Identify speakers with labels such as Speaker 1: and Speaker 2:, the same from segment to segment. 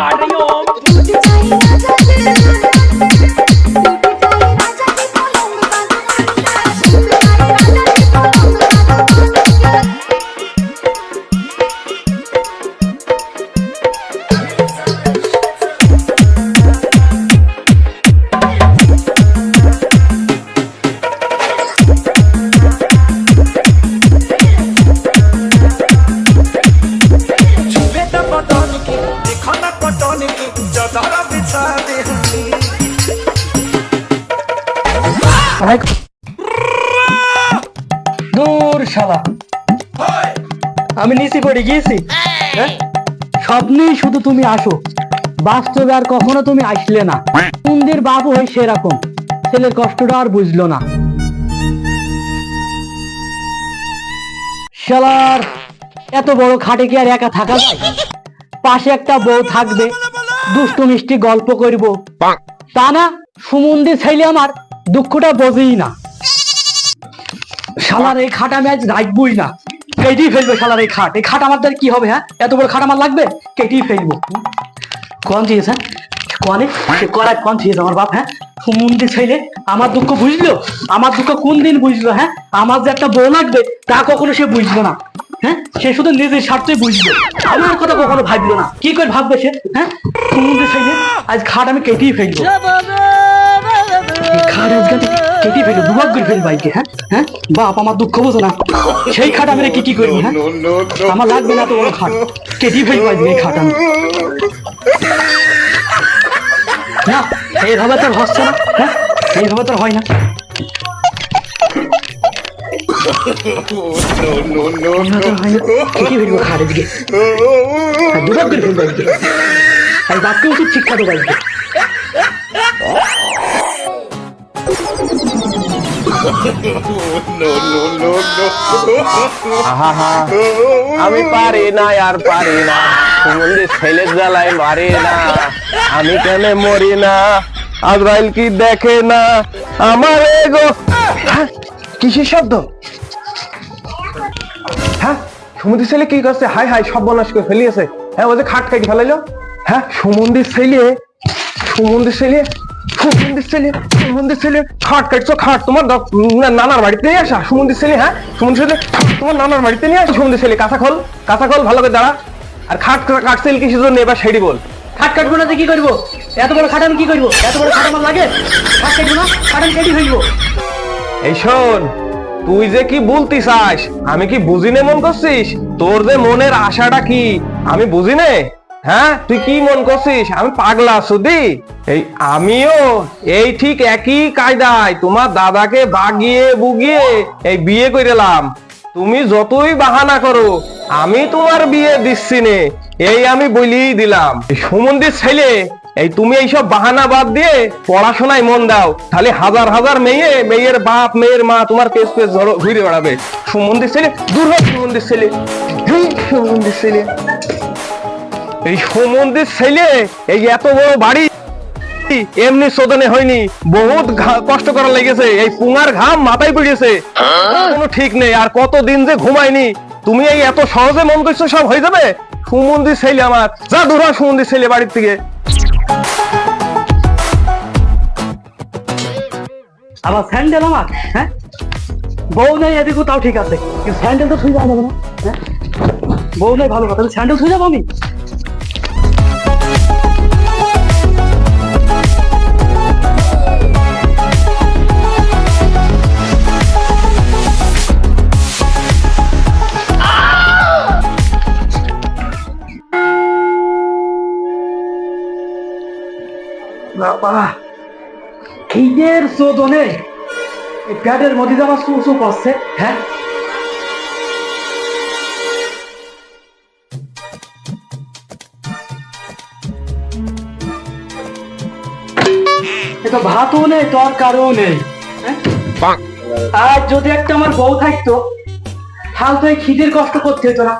Speaker 1: ஆடுறீங்க দূর শালা আমি নিচে পড়ে গিয়েছি। হ্যাঁ? স্বপ্নেই শুধু তুমি আসো। বাস্তবে আর কখনো তুমি আসলে না। কুন্দের বাবু হয় সেরকম। ছেলের কষ্টটা আর বুঝলো না। শালার এত বড় খাটে কি আর একা থাকা যায়? পাশে একটা বউ থাকবে। দুষ্টু মিষ্টি গল্প করব। তা না সুমন্দি ছেলে আমার দুঃখটা বোঝেই না। শালার এই খাট আমি আজ রাখবই না। কেটেই ফেলব শালার এই খাট। এই খাট আমার দ্বারা কি হবে হ্যাঁ? এত বড় খাট আমার লাগবে? কেটেই ফেলব। কোন ঠিক হ্যাঁ? কনে? করা কোন ঠিক আমার বাপ হ্যাঁ? সুমন্দি ছেলে আমার দুঃখ বুঝলো? আমার দুঃখ কোন দিন বুঝলো হ্যাঁ? আমার যে একটা বউ লাগবে তা কখনো সে বুঝলো না। হ্যাঁ? সে শুধু নিজের স্বার্থই বুঝলো আমার কথা কখনো ভাবলো না। কি করে ভাববে সে? হ্যাঁ? আজ খাট আমি কেটেই ফেলব। কেটে করে হ্যাঁ? হ্যাঁ? বাপ, আমার দুঃখ বোঝো না। সেই খাট আমি কি কি করব হ্যাঁ? আমার লাগবে না তো খাট। কেটে ফেলব আজকে এই খাট আমি। না, এইভাবে তো হচ্ছে না হ্যাঁ? এইভাবে তো হয় না। আর বাপকে শিক্ষা দেবো
Speaker 2: আমি পারি না আর পারি না। সুমন্দি ছেলে জ্বালায় মারি না। আমি কেন মরি না? আজরাইল কি দেখে না? আমার হ্যাঁ, কিসের শব্দ? হ্যাঁ সমুদ্রের ছেলে কি করছে? হাই হাই সব বনাশ করে ফেলিয়েছে। হ্যাঁ যে খাট খাইতে ফেলাইলো। হ্যাঁ সমুদ্রের ছেলে সমুদ্রের ছেলে সমুদ্রের ছেলে সমুদ্রের ছেলে খাট কাটছো, খাট তোমার নানার বাড়িতে নিয়ে আসা সমুদ্রের ছেলে হ্যাঁ? সমুদ্রের ছেলে তোমার নানার বাড়িতে নিয়ে আসা সমুদ্রের ছেলে কাঁচা খোল কাঁচা খোল, ভালো করে দাঁড়া। আর খাট কাটছিল কিসের জন্য এবার সেটি বল।
Speaker 1: খাট কাটবো না তো কি করব? এত বড় খাট আমি কি করব? এত বড় খাট আমার লাগে? খাট কাটবো না, খাট আমি ফেলব।
Speaker 2: এই শোন, তুই যে কি বলতি চাস? আমি কি বুঝি নে মন করছিস? তোর যে মনের আশাটা কি? আমি বুঝি নে হ্যাঁ? তুই কি মন করছিস? আমি পাগলা সুদি এই আমিও এই ঠিক একই কায়দায় তোমার দাদাকে বাগিয়ে বুগিয়ে এই বিয়ে কইরালাম। তুমি যতই বাহানা করো, আমি তোমার বিয়ে দিচ্ছি নে। এই আমি বলেই দিলাম। সুমন্দির ছেলে এই তুমি এইসব বাহানা বাদ দিয়ে পড়াশোনায় মন দাও। তাহলে হাজার হাজার মেয়ে, মেয়ের বাপ, মেয়ের মা তোমার পেস পেস ধরো, ঘুরে বেড়াবে। সুমন্দির ছেলে, দূর হোক সুমন্দির ছেলে। সুমন্দির ছেলে। এই সুমন্দির ছেলে, এই এত বড় বাড়ি এমনি শোধনে হয়নি। বহুত কষ্ট করা লেগেছে। এই পুঙার ঘাম মাথায় পড়েছে কোনো ঠিক নেই, আর কতদিন যে ঘুমায়নি। তুমি এই এত সহজে মন করছ সব হয়ে যাবে? সুমন্দির ছেলে আমার। যা দূর সুমন্দির ছেলে বাড়ির থেকে।
Speaker 1: আবার স্যান্ডেল আমার? হ্যাঁ? বউ নেই এদিকে তাও ঠিক আছে। কিন্তু স্যান্ডেল তো ছুঁয়ে যাব না। হ্যাঁ? বউ নেই ভালো কথা স্যান্ডেল ছুঁয়ে যাব আমি? বাবা। খিদের চোদনে প্যাডের মধ্যে আমার চুচু করছে হ্যাঁ? এটা ভাতও নেই তরকারও নেই হ্যাঁ? আর যদি একটা আমার বউ থাকতো তাহলে তো এই খিদের কষ্ট করতে হতো না।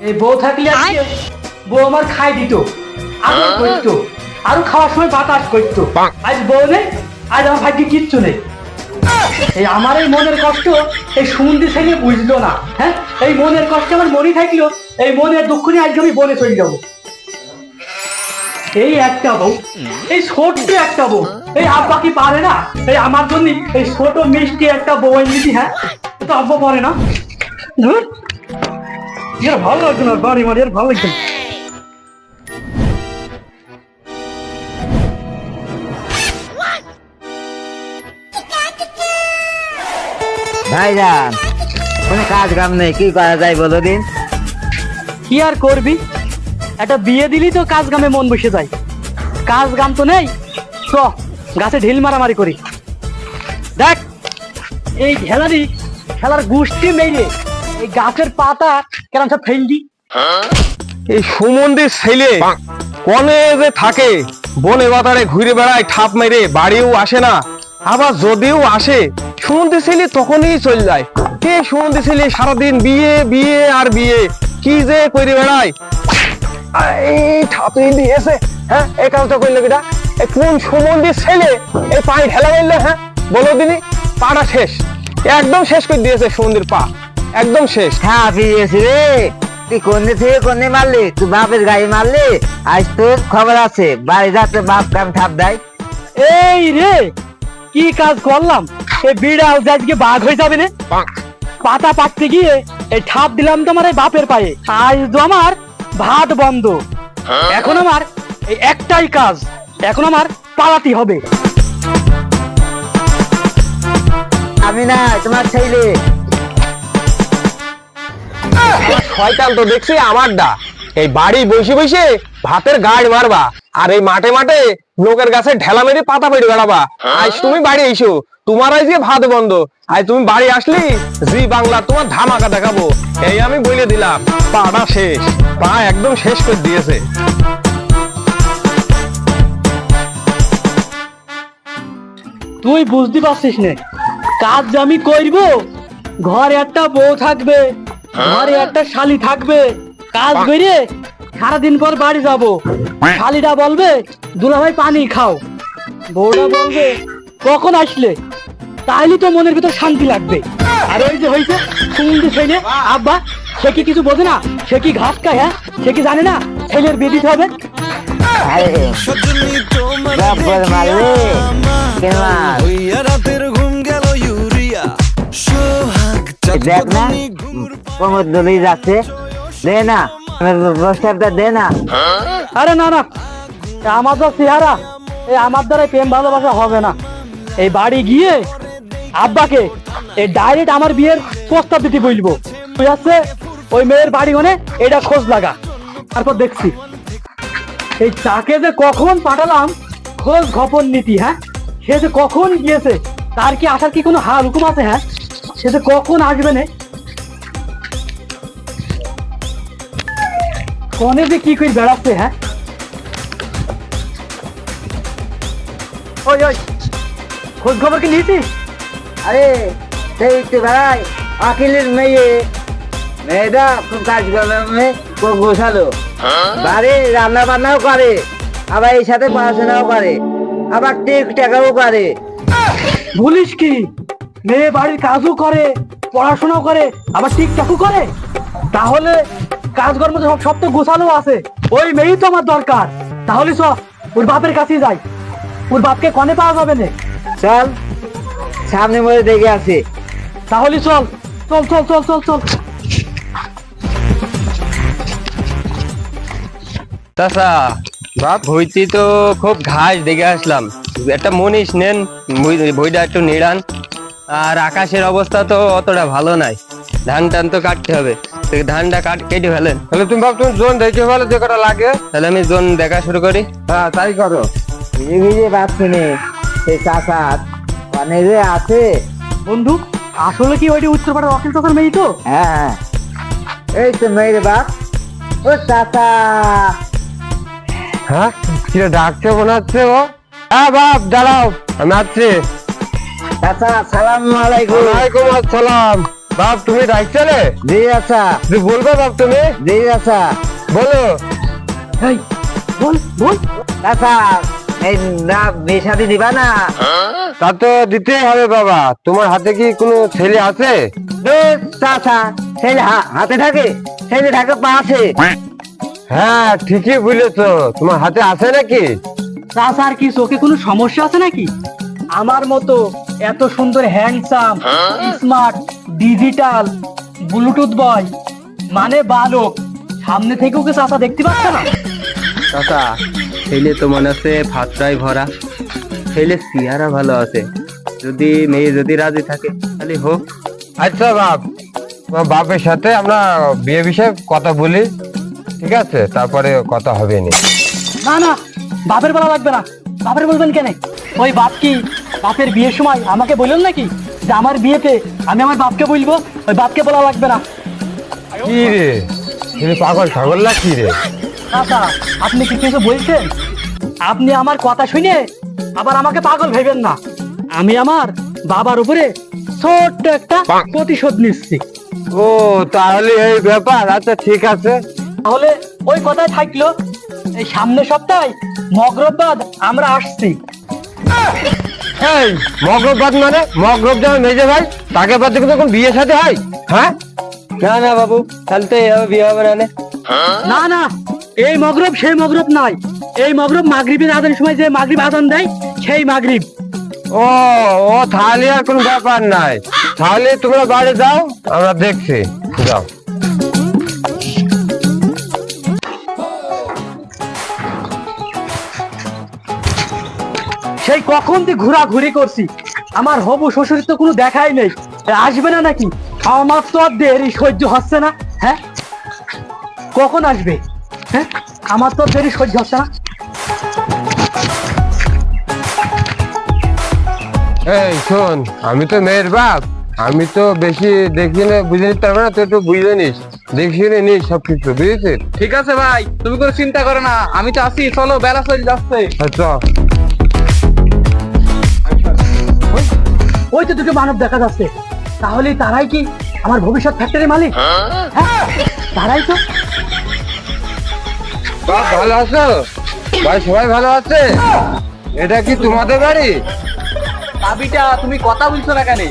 Speaker 1: এই বউ থাকলে বউ আমার খাই দিত আদর করতো। আরও খাওয়ার সময় বাতাস করতো আজ বউ নেই আজ আমার ভাগ্যে কিচ্ছু নেই। এই আমার এই মনের কষ্ট এই সুমন্দি ছেলে বুঝলো না হ্যাঁ? এই মনের কষ্ট আমার মনে থাকল এই মনের দুঃখ নিয়ে আজকে আমি বনে চলে যাব। এই একটা বউ এই ছোট্ট একটা বউ এই আব্বা কি পারে না? এই আমার জন্য এই ছোট মিষ্টি একটা বউ এনেছি হ্যাঁ? তো আব্বা পারে না। ধুর, এর ভালো লাগছে না বাড়ি মারি এর ভালো লাগছে না।
Speaker 3: ভাইজান কোনো কাজ কাম নেই কি করা যায় বলো দিন?
Speaker 1: কি আর করবি? একটা বিয়ে দিলি তো কাজ কামে মন বসে যায়। কাজ কাম তো নেই। চ গাছে ঢিল মারামারি করি। দেখ এই ঢেলারি খেলার গোষ্ঠী মেরে এই গাছের পাতা কেন সব ফেল দি
Speaker 2: এই সুমন্দির ছেলে কনে যে থাকে বনে বাতারে ঘুরে বেড়ায় ঠাপ মেরে বাড়িও আসে না আবার যদিও আসে সুমন্দির ছেলে তখনই চলে যায়। কে সুমন্দির ছেলে? সারাদিন বিয়ে বিয়ে আর বিয়ে। কি যে করে বেড়ায়। এই ঠাপে দিয়েছে হ্যাঁ এই কাজটা করল কিটা? কোন সুমন্দির ছেলে? এই পায়ে ঢেলা মারলো হ্যাঁ? বলো দিনি পাটা শেষ। একদম শেষ করে দিয়েছে সুমন্দির পা। একদম শেষ।
Speaker 3: হ্যাঁ ফিরিয়েছি রে। তুই কোনে থেকে কোনে মারলি তুই বাপের গাড়ি মারলি আজ তোর খবর আছে বাড়ি যাতে বাপ কাম থাপ দেয়।
Speaker 1: এই রে কি কাজ করলাম? এই বিড়াল যে আজকে বাঘ হয়ে যাবে না? পাতা পাকতে গিয়ে এই ঠাপ দিলাম তোমার এই বাপের পায়ে। আজ তো আমার ভাত বন্ধ। এখন আমার এই একটাই কাজ। এখন আমার পালাতে হবে।
Speaker 3: আমি না তোমার ছেলে।
Speaker 2: শয়তান তো দেখছি আমারটা। এই বাড়ি বসে বসে ভাতের গাড় মারবা। আর এই মাঠে মাঠে লোকের গাছে ঢেলা মেরে পাতা পেড়ে বেড়াবা। আজ তুমি বাড়ি এসো তোমার আজ ভাত বন্ধ। আজ তুমি বাড়ি আসলি জি বাংলা তোমার ধামাকা দেখাবো। এই আমি বলে দিলাম পাটা শেষ পা একদম শেষ করে দিয়েছে।
Speaker 1: তুই বুঝতে পারছিস না কাজ যে আমি করব ঘরে একটা বউ থাকবে ঘরে একটা শালি থাকবে কাজ করে সারাদিন পর বাড়ি যাব। শালিটা বলবে দুলাভাই পানি খাও। বউটা বলবে কখন আসলে? তাইলে তো মনের ভিতর শান্তি লাগবে। আর ওই যে হয়েছে সুমন্দি ছেলে। আব্বা সে কি কিছু বোঝে না? সে কি ঘাস খায় হ্যাঁ? সে কি জানে না? ছেলের বিয়ে দিতে হবে?
Speaker 3: দেখ না যাচ্ছে। দে না।
Speaker 1: আমার বিয়ের প্রস্তাব দিতে ওই মেয়ের বাড়ি মানে এটা খোঁজ লাগা। তারপর দেখছি। এই তাকে যে কখন পাঠালাম খোঁজ খবর নীতি হ্যাঁ? সে যে কখন গিয়েছে, তার কি আসার কি কোনো হার হুকুম আছে হ্যাঁ? সে যে কখন আসবে না ফোনে যে কি করে বেড়াচ্ছে হ্যাঁ? ওই ওই খোঁজ খবর কি নিয়েছিস?
Speaker 3: আরে সেই তো ভাই আকিলের মেয়ে। মেয়েটা খুব কাজ খুব গোছালো। বাড়ি রান্না বান্নাও করে আবার এই সাথে পড়াশোনাও করে আবার টিক টাকাও করে।
Speaker 1: বলিস কি? মেয়ে বাড়ির কাজও করে পড়াশোনাও করে আবার ঠিকঠাকও করে? তাহলে কাজকর্ম তো সব সব তো গোছানো আছে। ওই মেয়েই তো আমার দরকার। তাহলে চ ওর বাপের কাছেই যাই। ওর বাপকে কনে পাওয়া যাবে না?
Speaker 3: চল সামনে মধ্যে দেখে আসি।
Speaker 1: তাহলে চল চল চল চল চল চল।
Speaker 4: চাচা বাপ ভইতি তো খুব ঘাস দেখে আসলাম। একটা মনীষ নেন বই- বইটা একটু নিড়ান। আর আকাশের অবস্থা তো অতটা ভালো নাই। ধান টান তো কাটতে হবে। ধানটা কাট কেটে ফেলেন।
Speaker 2: তাহলে তুমি ভাব তুমি জোন দেখে ভালো যে কটা লাগে?
Speaker 4: তাহলে আমি জোন দেখা শুরু করি।
Speaker 2: হ্যাঁ তাই করো।
Speaker 3: ভিজে ভিজে পাচ্ছি নে সেই চাষা অনেক যে আছে।
Speaker 1: বন্ধু আসলে কি ওইটি উত্তরপাড়ার অখিল চাচার মেয়ে তো?
Speaker 3: হ্যাঁ হ্যাঁ। এই তো মেয়ের বাপ। ও চাষা।
Speaker 2: হ্যাঁ? ডাকছে মনে হচ্ছে ও? হ্যাঁ বাপ দাঁড়াও। আমি আসছি।
Speaker 3: চাষা সালাম আলাইকুম।
Speaker 2: ওয়ালাইকুম আসসালাম। বাপ তুমি ডাকছিলে
Speaker 3: জি আচ্ছা।
Speaker 2: তুই বলবে বাপ তুমি?
Speaker 3: জি আচ্ছা।
Speaker 2: বলো।
Speaker 1: এই বল বল।
Speaker 3: এই না বেশাদি দিবা না?
Speaker 2: তা হবে বাবা। তোমার হাতে কি কোনো ছেলে আছে?
Speaker 3: ছেলে হাতে থাকে ছেলে থাকে পাশে
Speaker 2: হ্যাঁ ঠিকই বুঝেছ তোমার হাতে আছে নাকি?
Speaker 1: চাচার কি চোখে কোনো সমস্যা আছে নাকি? আমার মতো এত সুন্দর handsome smart digital Bluetooth boy মানে বালক। সামনে থেকেও ওকে চাচা দেখতে পাচ্ছে না?
Speaker 4: চাচা ছেলে তো মনে হচ্ছে ফাতরাই ভরা। ছেলে চেহারা ভালো আছে। যদি মেয়ে যদি রাজি থাকে তাহলে হোক।
Speaker 2: আচ্ছা বাপ। তোমার বাপের সাথে আমরা বিয়ে বিষয়ে কথা বলি। ঠিক আছে? তারপরে কথা হবে নি
Speaker 1: না না বাপের বেলা লাগবে না। বাপের বলবেন কেন? ওই বাপ কি? বাপের বিয়ের সময় আমাকে বললেন নাকি? যে আমার বিয়েতে আমি আমার বাপকে বলব ওই বাপকে বলা লাগবে না।
Speaker 4: কি রে? তুমি পাগল ছাগল না কি রে?
Speaker 1: চাচা আপনি কি কিছু বলছেন? আপনি আমার কথা শুনে আবার আমাকে পাগল ভেবেন না। আমি আমার বাবার উপরে ছোট্ট একটা প্রতিশোধ নিচ্ছি।
Speaker 4: ও তাহলে এই ব্যাপার আচ্ছা ঠিক আছে।
Speaker 1: তাহলে ওই কথাই থাকল। এই সামনের সপ্তাহে মগরবাদ আমরা আসছি।
Speaker 4: এই মগরবাদ মানে? মগরব যেমন মেজে ভাই তাকে বাদ থেকে তখন বিয়ে সাথে হয়? হ্যাঁ?
Speaker 2: না না বাবু তাহলে তো এভাবে বিয়ে হবে না না।
Speaker 1: না এই মগরব সেই মগরব নয়। এই মগরব মাগরিবের আদানের সময় যে মাগরিব আদান দেয় সেই মাগরিব।
Speaker 4: ও ও তাহলে আর কোনো ব্যাপার নাই। তাহলে তোমরা বাড়ি যাও আমরা দেখছি। যাও।
Speaker 1: সেই কখন দিয়ে ঘোরাঘুরি করছি আমার হবু শ্বশুর তো কোনো দেখাই নেই। আসবে না নাকি? আমার তো আর দেরি সহ্য হচ্ছে না হ্যাঁ? কখন আসবে? হ্যাঁ? আমার তো দেরি সহ্য হচ্ছে না।
Speaker 4: এই শোন আমি তো মেয়ের বাপ। আমি তো বেশি দেখি না বুঝে নিতে পারব না তুই একটু বুঝে নিস। দেখি নিস সবকিছু বুঝেছিস?
Speaker 5: ঠিক আছে ভাই তুমি কোনো চিন্তা করো না আমি তো আছি চলো বেলা চলে যাচ্ছে।
Speaker 4: আচ্ছা
Speaker 1: ওই তো দুটো মানব দেখা যাচ্ছে। তাহলে তারাই কি আমার ভবিষ্যৎ ফ্যাক্টরি মালিক? হ্যাঁ। তারাই তো।
Speaker 4: বাপ ভালো আছো? ভাই সবাই ভালো আছে? এটা কি তোমাদের বাড়ি?
Speaker 5: চাবিটা তুমি কথা বলছো না কেন?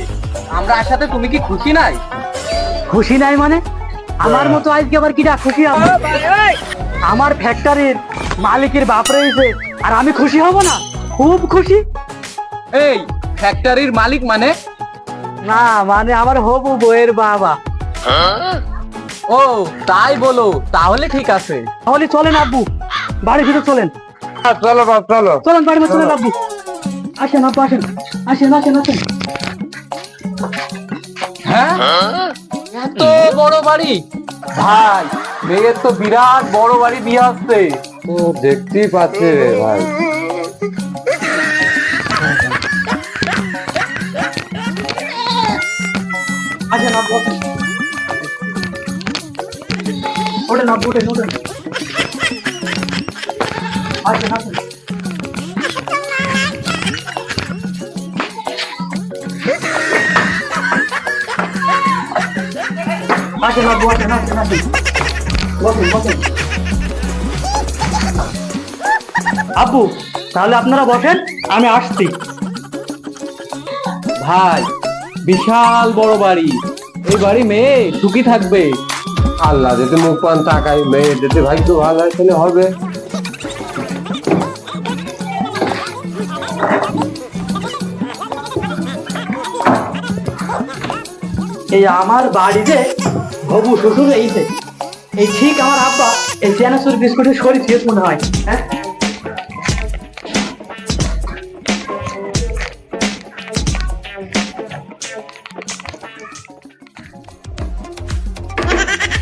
Speaker 5: আমরা সাথে তুমি কি খুশি নাই?
Speaker 1: খুশি নাই মানে? আমার মতো আজকে আবার কিটা খুশি হবে? আমার ফ্যাক্টরির মালিকের বাপ রয়েছে আর আমি খুশি হব না? খুব খুশি।
Speaker 5: এই ফ্যাক্টরির মালিক মানে?
Speaker 1: না মানে আমার হবু বইয়ের বাবা।
Speaker 5: ও তাই বলো তাহলে ঠিক আছে।
Speaker 1: তাহলে চলেন আব্বু বাড়ি ফিরে চলেন।
Speaker 4: হ্যাঁ, চলো বাপ চলো।
Speaker 1: চলেন বাড়ি ফিরে চলেন আব্বু। আসেন আব্বু আসেন আসেন আসেন আসেন।
Speaker 5: হ্যাঁ? এত বড় বাড়ি? ভাই মেয়ের তো বিরাট বড় বাড়ি বিয়ে আসছে।
Speaker 4: তো দেখতেই পাচ্ছে রে ভাই।
Speaker 1: আসেন আব্বু আসেন আসেন আসেন বসেন বসেন আব্বু তাহলে আপনারা বসেন আমি আসছি।
Speaker 5: ভাই। বিশাল বড় বাড়ি। এই বাড়ি মেয়ে সুখী থাকবে।
Speaker 4: আল্লাহ যদি মুখ পান তাকাই মেয়ে যদি ভাগ্য ভালো হয় তাহলে হবে।
Speaker 1: এই আমার বাড়িতে হবু শ্বশুর এইছে এই ঠিক আমার আব্বা এই চেনাচুর বিস্কুটের শরীর ফিরত মনে হয় হ্যাঁ?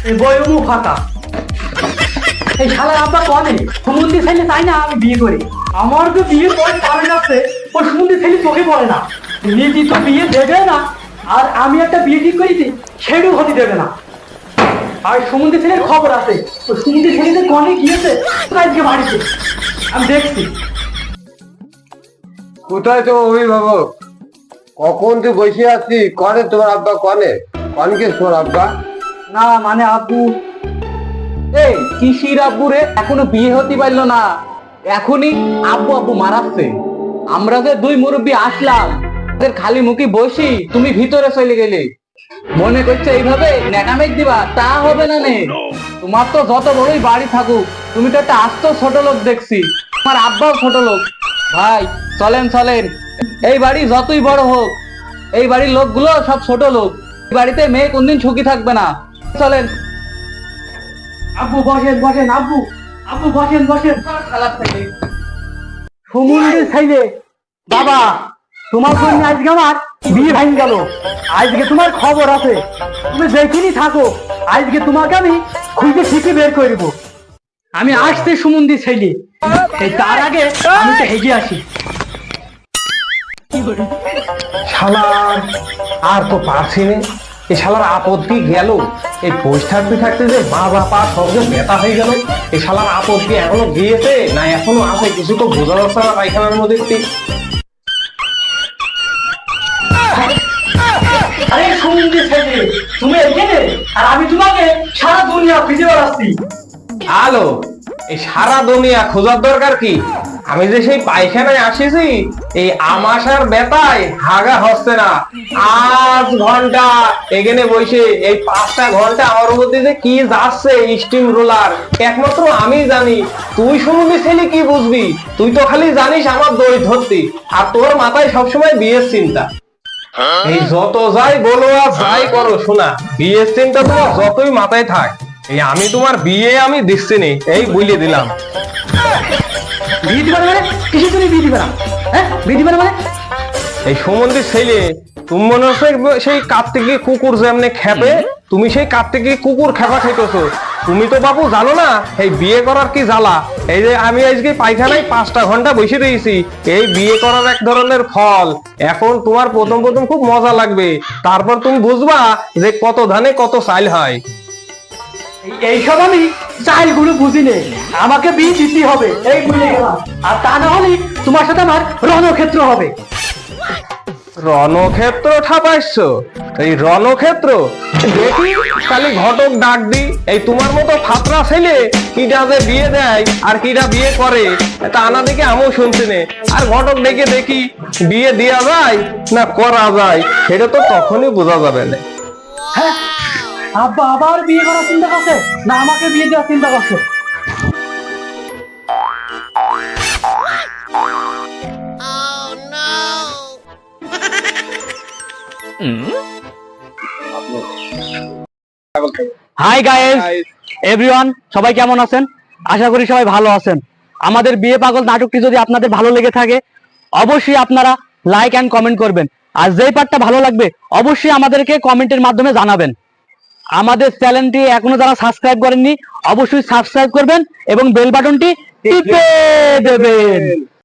Speaker 1: এই বয়মু ফাঁকা এই আব্বা কনে ছেলে না আমি বিয়ে করি? আমার তো বিয়ে ও ছেলে চোখে পড়ে না। তো বিয়ে দেবে না, আর আমি একটা বিয়ে ঠিক করেছি হতে দেবে না। আর ছেলের খবর আছে, ও সমুদ্রে ছেলে কনে গিয়েছে আজকে বাড়িতে। আমি দেখছি।
Speaker 4: কোথায় তো অভিভাবক? কখন তুই বসে আছিস? কনে তোমার আব্বা কনে? কনকে তোর আব্বা?
Speaker 1: না মানে আব্বু।
Speaker 5: এই, কিসির আব্বু রে? এখনও বিয়ে হতে পারল না। এখনই আব্বু আব্বু মারাচ্ছে। আমরা যে দুই মুরব্বী আসলাম ওদের খালি মুখে বসি, তুমি ভিতরে চলে গেলে। মনে করছে এইভাবে নেকামেক দিবা? তা হবে না নে। তোমার তো যত বড়ই বাড়ি থাকুক, তুমি তো একটা আস্ত ছোট লোক দেখছি। তোমার আব্বাও ছোট লোক। ভাই, চলেন চলেন। এই বাড়ি যতই বড় হোক, এই বাড়ির লোকগুলো সব ছোট লোক। বাড়িতে মেয়ে কোনদিন সুখী থাকবে না। চলেন।
Speaker 1: আব্বু বসেন বসেন আব্বু। আব্বু বসেন বসেন।
Speaker 5: থেকে
Speaker 1: সমুদ্রে ছেলে। বাবা তোমার জন্য আজকে আমার বিয়ে ভাঙি গেল। আজকে তোমার খবর আছে। তুমি দেখিনি থাকো আজকে তোমাকে আমি খুঁজে ঠিকই বের করব আমি আসতে সমুদ্রে ছেলে। এই তার আগে আমি তো হেগে আসি।
Speaker 2: শালার আর তো পারছি না। এই শালার আপত্তি গেল? এই বসে থাকতে থাকতে যে মা বাপা সব যে ব্যথা হয়ে গেল? এই শালার আপত্তি এখনও গিয়েছে? না এখনও আছে? কিছু তো বোঝা যাচ্ছে না পায়খানার মধ্যে
Speaker 1: আরে তুমি এখানে আর আমি তোমাকে সারা দুনিয়া খুঁজে বেড়াচ্ছি
Speaker 2: আলো এই সারা দুনিয়া খোঁজার দরকার কি? আমি যে সেই পায়খানায় আসিছি এই আমাশার বেতায় হাগা হচ্ছে না। আজ ঘণ্টা এখানে বসে এই পাঁচটা ঘণ্টা আমার মধ্যে যে কি যাচ্ছে স্টিম রোলার একমাত্র আমি জানি। তুই শুনবি ছেলে কি বুঝবি? তুই তো খালি জানিস আমার দই ধরতি আর তোর মাথায় সবসময় বিয়ের চিন্তা। এই যত যাই বলো আর যাই করো শোনা বিয়ের চিন্তা তোমার যতই মাথায় থাক এই আমি তোমার বিয়ে আমি দিচ্ছি নি এই বুঝিয়ে দিলাম।
Speaker 1: বিয়ে মানে? কিসের জন্য বিয়ে দিবে হ্যাঁ? বিয়ে মানে?
Speaker 2: এই সম্বন্ধে ছেলে তুমি মনে হচ্ছে সেই কার্তিকি কুকুর যেমনি খেপে তুমি সেই কার্তিকি কুকুর খেপা খাইতেছো। তুমি তো বাবু জানো না এই বিয়ে করার কি জ্বালা? এই যে আমি আজকে পায়খানায় পাঁচটা ঘণ্টা বসে রয়েছি এই বিয়ে করার এক ধরনের ফল। এখন তোমার প্রথম প্রথম খুব মজা লাগবে। তারপর তুমি বুঝবা যে কত ধানে কত চাইল হয়।
Speaker 1: এইসব আমি চাইলগুলো বুঝি নে আমাকে বিয়ে দিতে হবে। এই বুঝে গেলাম। আর তা না হলে তোমার সাথে আমার রণক্ষেত্র হবে।
Speaker 2: রণক্ষেত্র ঠাপাইছ? এই রণক্ষেত্র? দেখি খালি ঘটক ডাক দি। এই তোমার মতো ফাতরা ছেলে কিটা যে বিয়ে দেয় আর কিটা বিয়ে করে তা আনা দেখে আমিও শুনছি নে। আর ঘটক ডেকে দেখি বিয়ে দেওয়া যায় না করা যায় সেটা তো তখনই বোঝা যাবে না।
Speaker 1: হ্যাঁ আব্বা আবার বিয়ে করার চিন্তা করছে? না আমাকে বিয়ে দেওয়ার চিন্তা করছে। হাই গাইস এভরিওয়ান সবাই কেমন আছেন? আশা করি সবাই ভালো আছেন। আমাদের বিয়ে পাগল নাটকটি যদি আপনাদের ভালো লেগে থাকে অবশ্যই আপনারা লাইক এন্ড কমেন্ট করবেন। আর যেই পার্টটা ভালো লাগবে অবশ্যই আমাদেরকে কমেন্টের মাধ্যমে জানাবেন। আমাদের চ্যানেলটি এখনও যারা সাবস্ক্রাইব করেননি অবশ্যই সাবস্ক্রাইব করবেন এবং বেল বাটনটি টিপে দেবেন।